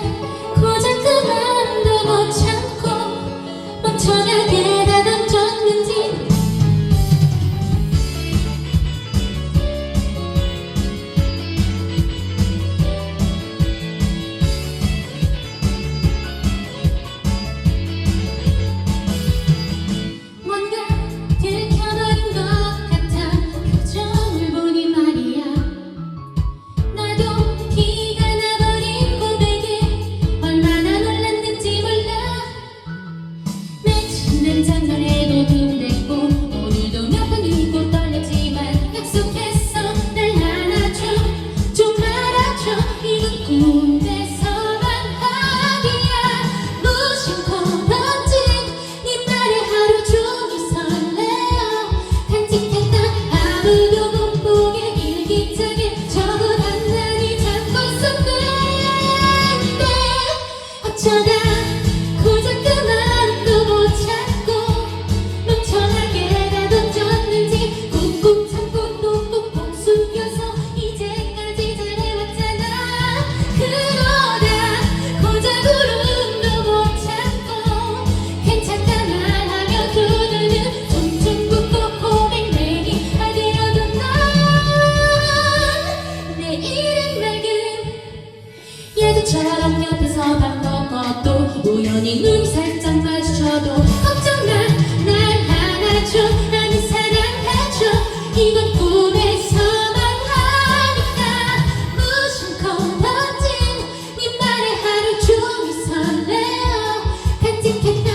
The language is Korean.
Thank you. 어 저랑 옆에서 밥 먹어도 우연히 눈 살짝 마주쳐도 걱정 마날 안아줘 나는 사랑해줘. 이건 꿈에서만 하니까 무심코 던진 네 말에 하루 종일 설레어. 간직했던